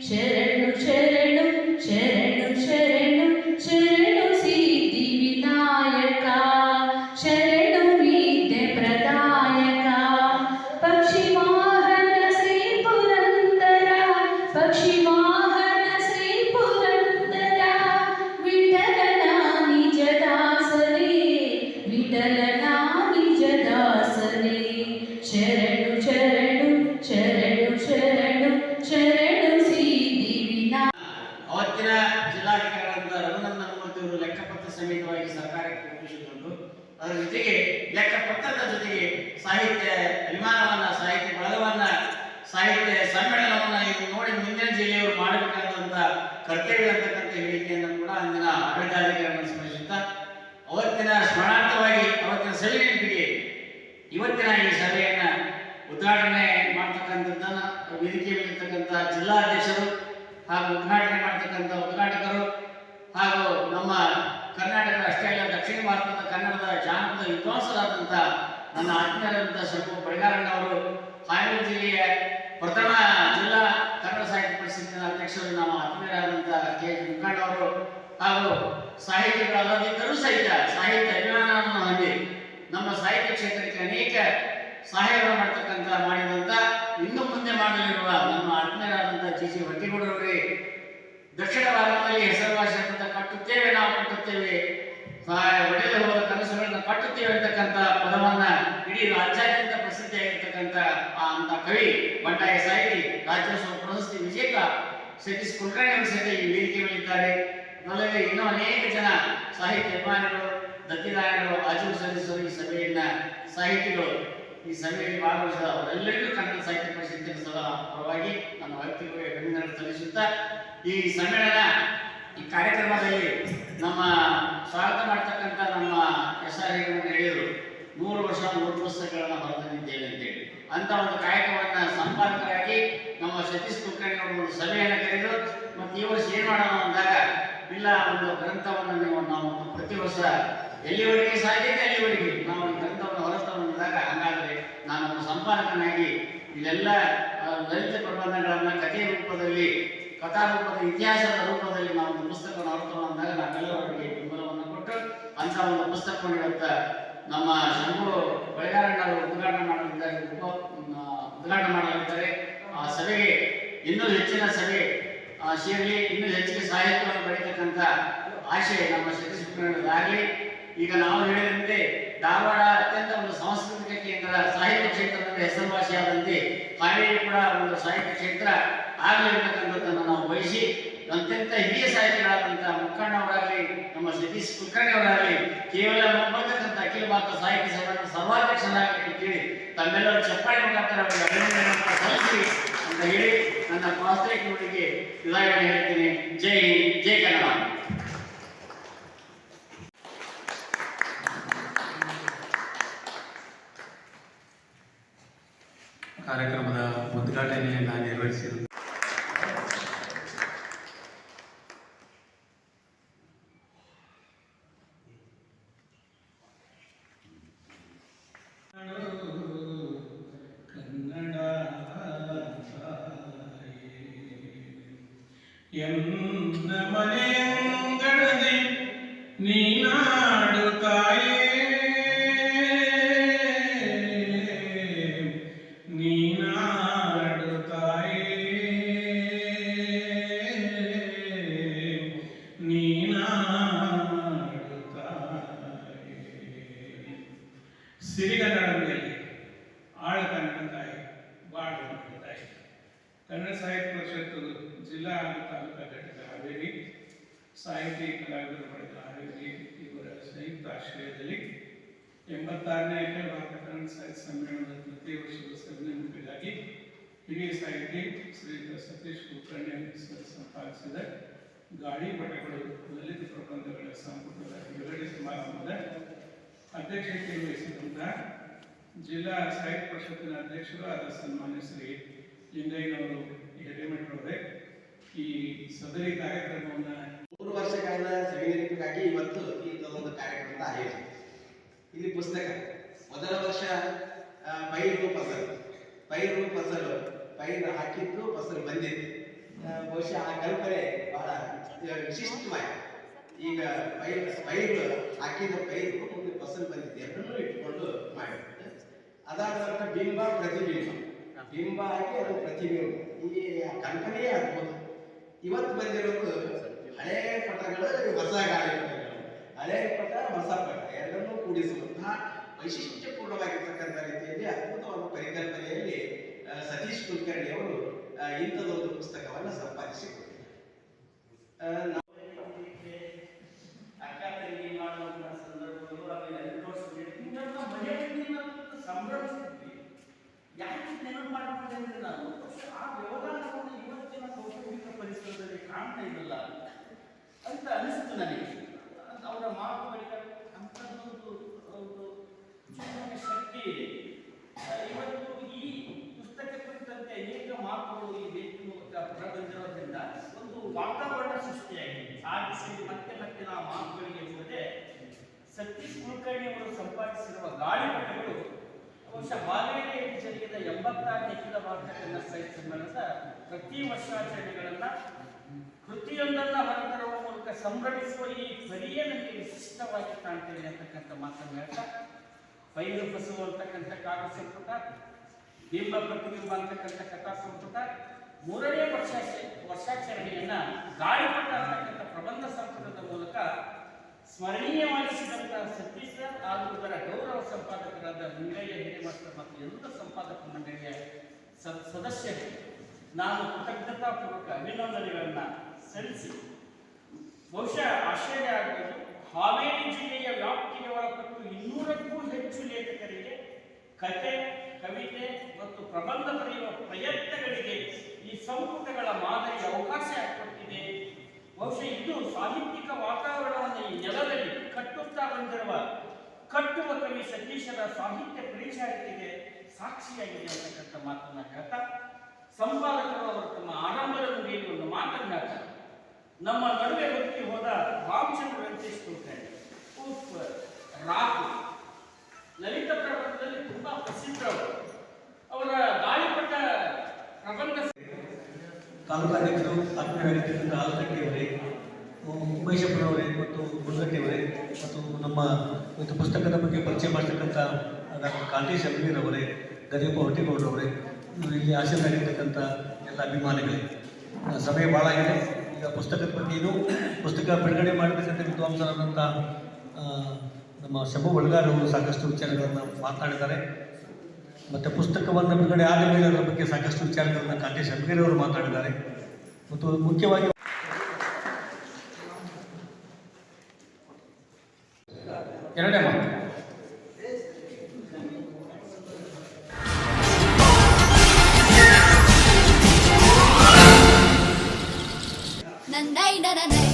ശരണു ശരണു ശരണു ശരണം ಸಾಹಿತ್ಯ ಅಭಿಮಾನವನ್ನ, ಸಾಹಿತ್ಯ ಬಳಗವನ್ನ, ಸಾಹಿತ್ಯ ಸಮ್ಮೇಳನವನ್ನ ಇದು ನೋಡಿ ಮುಂದಿನ ಜಿಲ್ಲೆಯವರು ಮಾಡಬೇಕಾದಂತ ಕರ್ತವ್ಯ ಅಂತಕ್ಕಂಥ ಹೇಳಿಕೆಯನ್ನು ಕೂಡ ಅಂದಿನ ಆಡಳಿತಾಧಿಕಾರಿಗಳನ್ನು ಸ್ಮರಿಸುತ್ತಾ ಅವತ್ತಿನ ಸ್ಮರಣಾರ್ಥವಾಗಿ ಅವತ್ತಿನ ಸಭೆ ನೆನಪಿಗೆ ಇವತ್ತಿನ ಈ ಸಭೆಯನ್ನ ಉದ್ಘಾಟನೆ ಮಾಡ್ತಕ್ಕಂಥದ್ದನ್ನ ವೇದಿಕೆ ಮೇಲಿರ್ತಕ್ಕಂಥ ಜಿಲ್ಲಾಧ್ಯಕ್ಷರು ಹಾಗೂ ಉದ್ಘಾಟನೆ ಮಾಡ್ತಕ್ಕಂಥ ಉದ್ಘಾಟಕರು ಹಾಗೂ ನಮ್ಮ ಕರ್ನಾಟಕ ಅಷ್ಟೇ ಅಲ್ಲ, ದಕ್ಷಿಣ ಭಾರತದ ಕನ್ನಡದ ಜಾನಪದ ವಿದ್ವಾಂಸರಾದಂಥ ನನ್ನ ಆತ್ಮೀಯರಾದಂಥ ಸ್ವಲ್ಪ ಬಳಿಗಾರಣ್ಣವರು ಹಾವೇರಿ ಜಿಲ್ಲೆಯ ಪ್ರಥಮ ಜಿಲ್ಲಾ ಕನ್ನಡ ಸಾಹಿತ್ಯ ಪರಿಷತ್ತಿನ ಅಧ್ಯಕ್ಷರು, ನಮ್ಮ ಆತ್ಮೀಯರಾದಂಥ ಕೆ. ಎಚ್. ಮುಖಂಡವರು ಹಾಗೂ ಸಾಹಿತಿಗಳಲ್ಲದಿದ್ದರೂ ಸಹಿತ ಸಾಹಿತ್ಯ ಅಭಿಮಾನವನ್ನು ಹೊಂದಿ ನಮ್ಮ ಸಾಹಿತ್ಯ ಕ್ಷೇತ್ರಕ್ಕೆ ಅನೇಕ ಸಹಾಯಗಳು ಮಾಡ್ತಕ್ಕಂಥ ಮಾಡಿದಂಥ ಇನ್ನು ಮುಂದೆ ಮಾಡಲಿರುವ ನಮ್ಮ ಆತ್ಮೀಯರಾದಂಥ ಜಿ. ಜಿ. ಹೊಟ್ಟಿಗೌಡರವರಿಗೆ ದಕ್ಷಿಣ ಭಾರತದಲ್ಲಿ ಹೆಸರುವಾಸಿಯಾದಂಥ ಕಟ್ಟುತ್ತೇವೆ, ನಾವು ಕಟ್ಟುತ್ತೇವೆ. ಒಡೆದು ಹೋದ ಕನಸುಗಳನ್ನು ಕಟ್ಟುತ್ತೇವೆ ಅಂತಕ್ಕಂಥ ಪದವನ್ನ ಇಡೀ ರಾಜ್ಯಾದ್ಯಂತ ಪ್ರಸಿದ್ಧಿಯಾಗಿರ್ತಕ್ಕಂಥ ಆ, ಅಂತ ಕವಿ ಬಂಡಾಯ ಸಾಹಿತಿ ರಾಜ್ಯೋತ್ಸವ ಪ್ರಶಸ್ತಿ ವಿಜೇತ ಸತೀಶ್ ಕುಲಕರ್ಣಿ ಸಹಿತ ಈ ವೇದಿಕೆ ಮೇಲಿದ್ದಾರೆ. ಅಲ್ಲದೆ ಇನ್ನೂ ಅನೇಕ ಜನ ಸಾಹಿತ್ಯ ಅಭಿಮಾನಿಗಳು ದತ್ತಿದಾರರು ಆಚರಣೆ ಸಲ್ಲಿಸಲು ಈ ಸಭೆಯನ್ನ ಸಾಹಿತಿಗಳು ಈ ಸಭೆಯಲ್ಲಿ ಭಾಗವಹಿಸಿದ ಅವರೆಲ್ಲರಿಗೂ ಕನ್ನಡ ಸಾಹಿತ್ಯ ಪರಿಷತ್ತಿನ ಸಹ ಪರವಾಗಿ ನನ್ನ ವ್ಯಕ್ತಿಗಳಿಗೆ ಅಭಿನಂದನೆ ಸಲ್ಲಿಸುತ್ತಾ ಈ ಸಮ್ಮೇಳನ ಈ ಕಾರ್ಯಕ್ರಮದಲ್ಲಿ ನಮ್ಮ ಸ್ವಾಗತ ಮಾಡ್ತಕ್ಕಂಥ ನಮ್ಮ ಎಸ್ ಆರ್ ಹೇಳಿದರು ನೂರು ವರ್ಷ ನೂರು ಪುಸ್ತಕಗಳನ್ನು ಹೊರತಂದಿದ್ದೇವೆ ಅಂತೇಳಿ ಅಂತ ಒಂದು ಕಾರ್ಯಕ್ರಮವನ್ನು ಸಂಪಾದಕರಾಗಿ ನಮ್ಮ ಸತೀಶ್ ಕುಲಕರ್ಣಿ ಅವರು ಒಂದು ಸಭೆಯನ್ನು ಕರೆದು ಮತ್ತು ಈ ವರ್ಷ ಏನು ಮಾಡೋಣ? ಅಂದಾಗ ಇಲ್ಲ ಒಂದು ಗ್ರಂಥವನ್ನು ನೀವು ನಾವು ಪ್ರತಿ ವರ್ಷ ಎಲ್ಲಿವರೆಗೆ ಸಾಧ್ಯತೆ ಅಲ್ಲಿವರೆಗೆ ನಾವು ಒಂದು ಗ್ರಂಥವನ್ನು ಹೊರತಂದಾಗ ಹಂಗಾದರೆ ನಾನು ಒಂದು ಸಂಪಾದಕನಾಗಿ ಇಲ್ಲೆಲ್ಲ ಆ, ಲಲಿತ ಪ್ರಬಂಧಗಳನ್ನ ಕಥೆಯ ರೂಪದಲ್ಲಿ ಕಥಾ ರೂಪದ ಇತಿಹಾಸದ ರೂಪದಲ್ಲಿ ನಾವು ಒಂದು ಪುಸ್ತಕವನ್ನು ಹೊರತಂದಾಗ ನಾವೆಲ್ಲರವರಿಗೆ ಬೆಂಬಲವನ್ನು ಕೊಟ್ಟು ಅಂತ ಒಂದು ಪುಸ್ತಕವನ್ನು ಇವತ್ತ ನಮ್ಮ ಶಂಭು ಬೆಳಗಾರಣ್ಣವರು ಉದ್ಘಾಟನೆ ಮಾಡಲಿದ್ದಾರೆ. ಉದ್ಘಾಟನೆ ಮಾಡಲಿದ್ದಾರೆ. ಆ ಸಭೆಗೆ ಇನ್ನೂ ಹೆಚ್ಚಿನ ಸಭೆ ಸೇರಲಿ, ಇನ್ನೂ ಹೆಚ್ಚಿನ ಸಾಹಿತ್ಯವನ್ನು ಬೆಳೀತಕ್ಕಂಥ ಆಶೆ ನಮ್ಮ ಆಗಲಿ. ಈಗ ನಾವು ಹೇಳಿದಂತೆ ಧಾರವಾಡ ಅತ್ಯಂತ ಒಂದು ಸಾಂಸ್ಕೃತಿಕ ಕೇಂದ್ರ, ಸಾಹಿತ್ಯ ಕ್ಷೇತ್ರದಲ್ಲಿ ಹೆಸರುವಾಸಿಯಾದಂತೆ ಕಾವೇರಿ ಕೂಡ ಒಂದು ಸಾಹಿತ್ಯ ಕ್ಷೇತ್ರ ಆಗಲಿ ಅಂತಕ್ಕಂಥದ್ದನ್ನು ನಾವು ಬಯಸಿ ಅತ್ಯಂತ ಹಿರಿಯ ಸಾಹಿತಿಗಳಾದಂತಹ ಮುಖಂಡವರಾಗಲಿ, ನಮ್ಮ ಸತೀಶ್ ಕುಲಕರ್ಣಿ ಅವರಾಗಲಿ ಕೇವಲ ಮುಂಬರ್ತಕ್ಕಂಥ ಅಖಿಲ ಭಾರತ ಸಾಹಿತ್ಯ ಸಭೆಯ ಸರ್ವಾಧ್ಯಕ್ಷರಾಗಲಿ ಅಂತೇಳಿ ತಮ್ಮೆಲ್ಲರೂ ಚಪ್ಪಾಳೆ ಮುಖಾಂತರ ಅವರಿಗೆ ಅಭಿನಂದನೆ ಸಲ್ಲಿಸಿ ಅಂತ ಹೇಳಿ ನನ್ನ ವಾಸ್ತವಿಕ ನುಡಿಗೆ ವಿದಾಯವನ್ನು ಹೇಳ್ತೀನಿ. ಜೈ ಹಿಂದ್, ಜೈ ಕನ್ನಡ. ಕಾರ್ಯಕ್ರಮದ ಉದ್ಘಾಟನೆಯನ್ನು ನೆರವೇರಿಸಿದರು ಕನ್ನಡ ಎನ್ನ ಮನೆಯಂಗಳದಿ ನೀನಾಡು ತಾಯೇ ನೀನಾಡು ತಾಯೇ ನೀನಾಡು ತಾಯೇ ಸಿರಿಗನ್ನಡದಲ್ಲಿ ಆಳ ಕನ್ನಡ ತಾಯಿ ಬಾಳ ಕನ್ನಡ ತಾಯಿ ಕನ್ನಡ ಸಾಹಿತ್ಯ ಪರಿಷತ್ತು ಜಿಲ್ಲಾ ಹಾಗೂ ತಾಲೂಕಾ ಘಟಕ ಹಾವೇರಿ, ಸಾಹಿತಿ ಕಲಾವಿದರ ಬಳಗ ಹಾವೇರಿ ಇವರ ಸಂಯುಕ್ತ ಆಶ್ರಯದಲ್ಲಿ ಎಂಬತ್ತಾರನೇ ಅಖಿಲ ಭಾರತ ಕನ್ನಡ ಸಾಹಿತ್ಯ ಸಮ್ಮೇಳನದ ಪ್ರತಿ ವರ್ಷದ ಸಭೆ ನೆನಪಿಗಾಗಿ ಹಿರಿಯ ಸಾಹಿತಿ ಶ್ರೀಯುತ ಸತೀಶ್ ಕುಲಕರ್ಣಿ ಸಂಪಾದಿಸಿದ ಗಾಳಿ ಪಟಗಳು ಲಲಿತ ಪ್ರಬಂಧಗಳ ಸಂಪುಟದ ಬಿಡುಗಡೆ ಸಮಾರಂಭದ ಅಧ್ಯಕ್ಷತೆ ವಹಿಸಿದಂತಹ ಜಿಲ್ಲಾ ಸಾಹಿತ್ಯ ಪರಿಷತ್ತಿನ ಅಧ್ಯಕ್ಷರು ಆದ ಸನ್ಮಾನ್ಯ ಶ್ರೀ ಲಿಂಗಯ್ಯನವರು ಹಿರೇಮಠರವರೇ ಈ ಸದರಿ ಕಾರ್ಯಕ್ರಮವನ್ನ ಮೂರು ವರ್ಷಗಳ ಸವಿನೆನಪಿಗಾಗಿ ಇವತ್ತು ಈ ಒಂದು ಕಾರ್ಯಕ್ರಮದ ಆಯೋಜನೆ. ಇಲ್ಲಿ ಪುಸ್ತಕ. ಮೊದಲ ವರ್ಷ ಪೈರು ಫಸಲು ಪೈರು ಫಸಲು ಪೈರು ಹಾಕಿದ್ದು ಫಸಲು ಬಂದಿತ್ತು ಬಹುಶಃ ಆ ಕಲ್ಪನೆ ಬಹಳ ವಿಶಿಷ್ಟವಾಗಿ ಈಗ ಪೈರು ಪೈರು ಹಾಕಿದ ಪೈರು ಒಂದು ಫಸಲು ಬಂದಿದೆ ಎರಡನ್ನೂ ಇಟ್ಕೊಂಡು ಮಾಡಿರುತ್ತೆ ಅದಾದ ನಂತರ ಬಿಂಬ ಪ್ರತಿಬಿಂಬ. ಬಿಂಬ ಹಾಕಿ ಅದು ಪ್ರತಿಬಿಂಬ. ಈ ಕಲ್ಪನೆಯೇ ಅದ್ಭುತ. ಇವತ್ತು ಬಂದಿರೋದು ಹಳೆ ಪಟಗಳು ಹೊಸ ಗಾಳಿ ಪಟಗಳು ಹಳೆ ಪಟ, ಹೊಸ ಪಟ, ಎರಡನ್ನೂ ಕೂಡಿಸುವಂತಹ ವೈಶಿಷ್ಟ್ಯಪೂರ್ಣವಾಗಿರ್ತಕ್ಕಂಥ ರೀತಿಯಲ್ಲಿ ಅದ್ಭುತವಾದ ಪರಿಕಲ್ಪನೆಯಲ್ಲಿ ಸತೀಶ್ ಕುಲಕರ್ಣಿ ಅವರು ಇಂಥದೊಂದು ಪುಸ್ತಕವನ್ನು ಸಂಪಾದಿಸಿಕೊಂಡಿದ್ದಾರೆ. ಅಕ್ಕ ತಂಗಿ ಮಾಡುವಂತಹ ಸಂದರ್ಭಗಳು ಅನುಭವಿಸ್ಬೇಕು ಹಿಂಗೆಲ್ಲ ಮನೆಯಲ್ಲಿ ಸಂಭ್ರಮಿಸ್ತಿದ್ವಿ ಯಾಕೆ ನೆನಪು ಮಾಡ್ಕೊಂಡೆ ನಾನು ಆ ಇವತ್ತಿನ ಕೌಟುಂಬಿಕ ಪರಿಸರದಲ್ಲಿ ಕಾಣ್ತಾ ಇರಲ್ಲ ಅಂತ ಅನಿಸ್ತು ನನಗೆ. ಅವರ ಅವರ ಬಳಿಕ ಅಂಥದ್ದೊಂದು ಒಂದು ಶಕ್ತಿ ಇದೆ. ಇವತ್ತು ಈ ಪುಸ್ತಕ ಕುರಿತಂತೆ ಅನೇಕ ಮಾತುಗಳು ಈ ಮೂಲಕ ಹೊರಬಂದಿರೋದ್ರಿಂದ ಒಂದು ವಾತಾವರಣ ಸೃಷ್ಟಿಯಾಗಿದೆ. ಸಾಗಿಸಿ ಮತ್ತೆ ಮತ್ತೆ ನಾವು ಮಾತುಗಳಿಗೆ ಹೋದೆ ಸತೀಶ್ ಕುಲಕರ್ಣಿ ಅವರು ಸಂಪಾದಿಸಿರುವ ಗಾಳಿಪಟಗಳು ಬಹುಶಃ ಬಾಗೇರಿಯಲ್ಲಿ ಭಾರತ ಕನ್ನಡ ಸಾಹಿತ್ಯ ಸಮ್ಮೇಳನದ ಪ್ರತಿ ವರ್ಷಾಚರಣೆಗಳನ್ನ ಕೃತಿಯೊಂದನ್ನ ಹೊರತರುವ ಮೂಲಕ ಸಂಭ್ರಮಿಸುವ ಈ ಪರಿಯೇ ನನಗೆ ವಿಶಿಷ್ಟವಾಗಿ ಕಾಣ್ತೇವೆ ಅಂತಕ್ಕಂಥ ಮಾತನ್ನು ಹೇಳ್ತಾ, ಪೈರು ಬಸವು ಅಂತಕ್ಕಂಥ ಕಾವ್ಯ ಸಂಪುಟ, ಬಿಂಬ ಪ್ರತಿಬಿಂಬ ಅಂತಕ್ಕಂಥ ಕಥಾ ಸಂಪುಟ, ಮೂರನೇ ವರ್ಷ ವರ್ಷಾಚರಣೆಯನ್ನ ಗಾಳಿಪಟ್ಟ ಅಂತಕ್ಕಂಥ ಪ್ರಬಂಧ ಸಂಪುಟದ ಮೂಲಕ ಸ್ಮರಣೀಯವಾಗಿಸಿದಂತಹ ಸತೀಶ್ ಸರ್ ಹಾಗೂ ಇದರ ಗೌರವ ಸಂಪಾದಕರಾದ ಲಿಂಗಯ್ಯ ಹಿರೇಮಠ ಮತ್ತು ಎಲ್ಲ ಸಂಪಾದಕ ಮಂಡಳಿಯ ಸ- ಸದಸ್ಯರು, ನಾನು ಕೃತಜ್ಞತಾಪೂರ್ವಕ ಅಭಿನಂದನೆಗಳನ್ನು ಸಲ್ಲಿಸಿ. ಬಹುಶಃ ಆಶ್ಚರ್ಯ ಆಗಬಹುದು ಹಾವೇರಿ ಜಿಲ್ಲೆಯ ವ್ಯಾಪ್ತಿಗೆ ಒಳಪಟ್ಟು ಇನ್ನೂರಕ್ಕೂ ಹೆಚ್ಚು ಲೇಖಕರಿಗೆ ಕತೆ, ಕವಿತೆ ಮತ್ತು ಪ್ರಬಂಧ ಬರೆಯುವ ಪ್ರಯತ್ನಗಳಿಗೆ ಈ ಸಂಪುಟಗಳ ಮಾದರಿ ಅವಕಾಶ ಕೊಟ್ಟಿದೆ. ಬಹುಶಃ ಇದು ಸಾಹಿತ್ಯಿಕ ಕಟ್ಟುತ್ತಾ ಬಂದಿರುವ ಕಟ್ಟುವ ಕವಿ ಸತೀಶರ ಸಾಹಿತ್ಯ ಪರಿಚಾರಿಕೆಗೆ ಸಾಕ್ಷಿಯಾಗಿದೆ ಅಂತಕ್ಕಂಥ ಮಾತನ್ನ ಹೇಳ್ತಾ, ಸಂಪಾದಕರು ಅವರು ತಮ್ಮ ಆರಂಭದ ನುಡಿಯಲ್ಲಿ ಒಂದು ಮಾತನ್ನ ನಮ್ಮ ನಡುವೆ ಹೊತ್ತಿ ಹೋದ ವೆಂಕಟೇಶ್ ಕುಲಕರ್ಣಿ ರಾಕು ಲಲಿತ ಪ್ರಬಂಧದಲ್ಲಿ ತುಂಬಾ ಪ್ರಸಿದ್ಧರು ಅವರ. ಗಾಳಿಪಟ ಪ್ರಬಂಧ ತಾಲೂಕಾಧ್ಯಕ್ಷರು ಅಗ್ನಿ ಕಾಲಕಟ್ಟಿಯವರೇ ಉಮೇಶಪ್ಪನವರೇ ಮತ್ತು ನಮ್ಮ ಒಂದು ಪುಸ್ತಕದ ಬಗ್ಗೆ ಪರಿಚಯ ಮಾಡ್ತಕ್ಕಂಥ ಡಾಕ್ಟರ್ ಕಾಂತೇಶ್ ಅಬ್ನೀರವರೇ ಗದೀಪ ಹೊಟ್ಟಿಗೌಡರವರೇ ಇಲ್ಲಿ ಆಶೀರ್ವಾಗಿರ್ತಕ್ಕಂಥ ಎಲ್ಲ ಅಭಿಮಾನಿಗಳೇ. ಸಮಯ ಭಾಳ ಆಗಿದೆ. ಈಗ ಪುಸ್ತಕದ ಬಗ್ಗೆ ಇದು ಪುಸ್ತಕ ಬಿಡುಗಡೆ ಮಾಡಬೇಕಂತ ವಿದ್ವಾಂಸರಾದಂಥ ನಮ್ಮ ಬಳ್ಗಾರ್ ಅವರು ಸಾಕಷ್ಟು ವಿಚಾರಗಳನ್ನು ಮಾತಾಡಿದ್ದಾರೆ. ಮತ್ತು ಪುಸ್ತಕವನ್ನು ಬಿಡುಗಡೆ ಆದ ಮೇಲೆ ಅದರ ಬಗ್ಗೆ ಸಾಕಷ್ಟು ವಿಚಾರಗಳನ್ನು ಕಾಂತೇಶ್ ಅಬ್ಗೇರಿ ಅವರು ಮಾತಾಡಿದ್ದಾರೆ. ಮತ್ತು ಮುಖ್ಯವಾಗಿ ಎರಡನೇ ಮಾತು Nanday da da day.